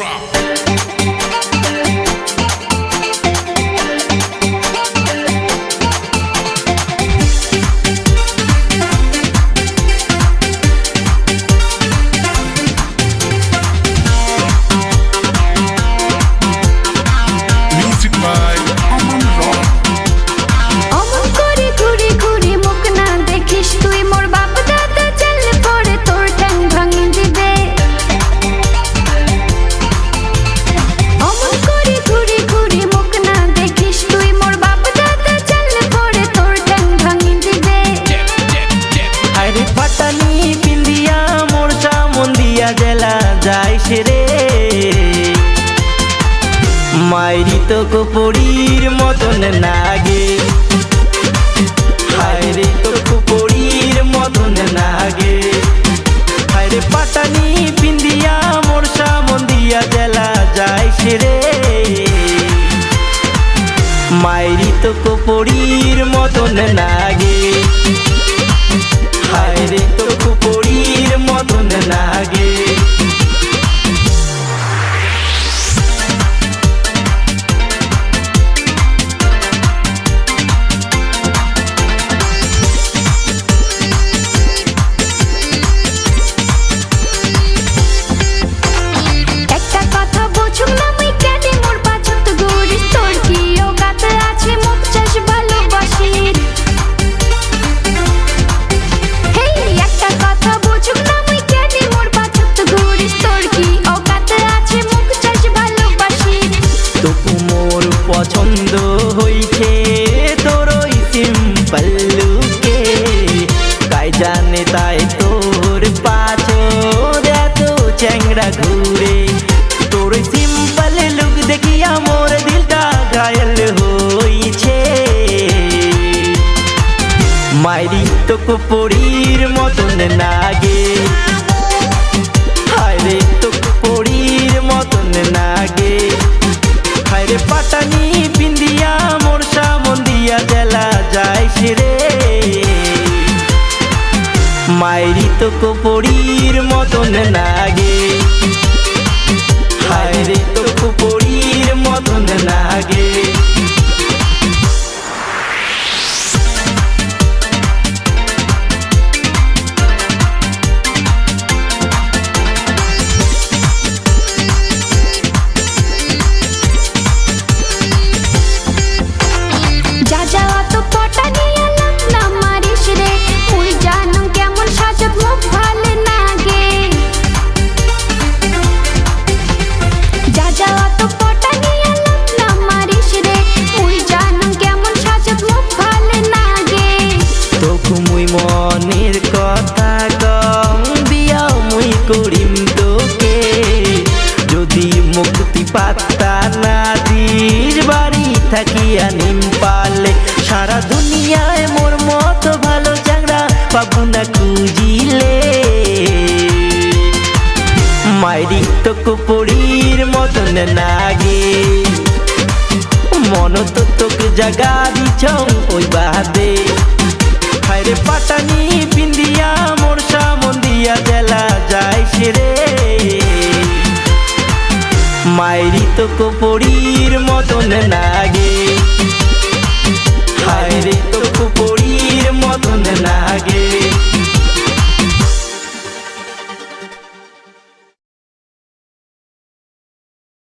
drop. তো কুপুরির মতন নাগে। মাইরি তো কুপুরির মতন নাগে হায়রে তো কুপুরির মতন নাগে হায়রে পাটানি পিন্দিয়া মোরসা মন্দিয়া জেলা যায় সেরে মাইরি তো কুপুরির মতন নাগে মনের কথা কম বিয়া মুই করিম তোকে। যদি মুক্তি পাত্তা না দিস বাড়ি থাকিয়া নিম পালে। সারা দুনিয়ায় মোর মতো ভালো চাংরা পাবো না খুঁজিলে। মাইরি তো কুপুরির মতন নাগে। মন তো তোকে জাগা দিছ ওই বাদে। হায়রে পাটানি পিন্দিয়া মোরসা মন্দিয়া, জেলা যায় সেরে। মায়েরি তো কুপুরির মতন লাগে। হায় রে তো কুপুরির মতন নাগে